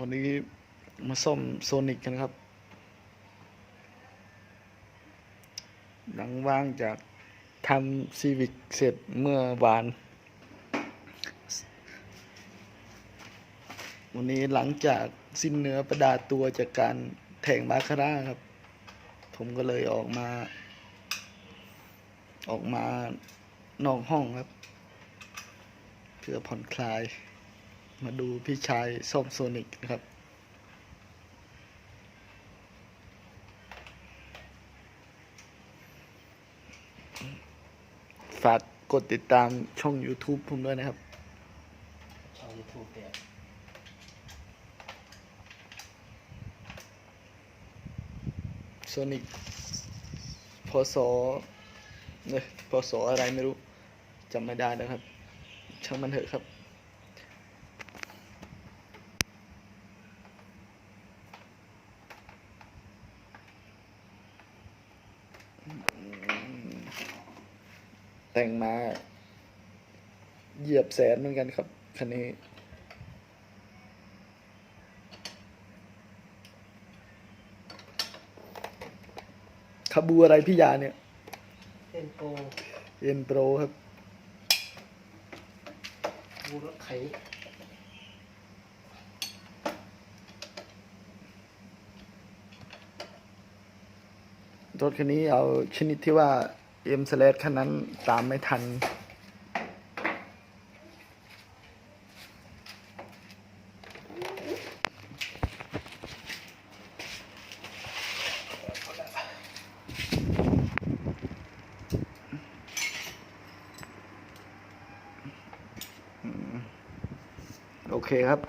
วันนี้มาซ่อมโซนิกกันครับ หลังว่างจากทำซีวิกเสร็จเมื่อวาน วันนี้หลังจากสิ้นเนื้อประดาตัวจากการแทงบาคาร่าครับ ผมก็เลยออกมา ออกมานอกห้องครับ เพื่อผ่อนคลาย มาดูพี่ชายซ่อมโซนิกนะครับ ฝากกดติดตามช่อง YouTube ผมด้วยนะครับ ช่องยูทูบเนี่ยโซนิกพศเนี่ยพศอะไรไม่รู้จำไม่ได้นะครับ ช่างมันเถอะครับ แต่งมา เหยียบแสนเหมือนกันครับ คันนี้ ขบูอะไรพี่ยาเนี่ยเส้นโปรเอ็นโปรครับบูรถไข รถคันนี้เอาชนิดที่ว่าเอ็มสเลคันนั้นตามไม่ทัน โอเคครับ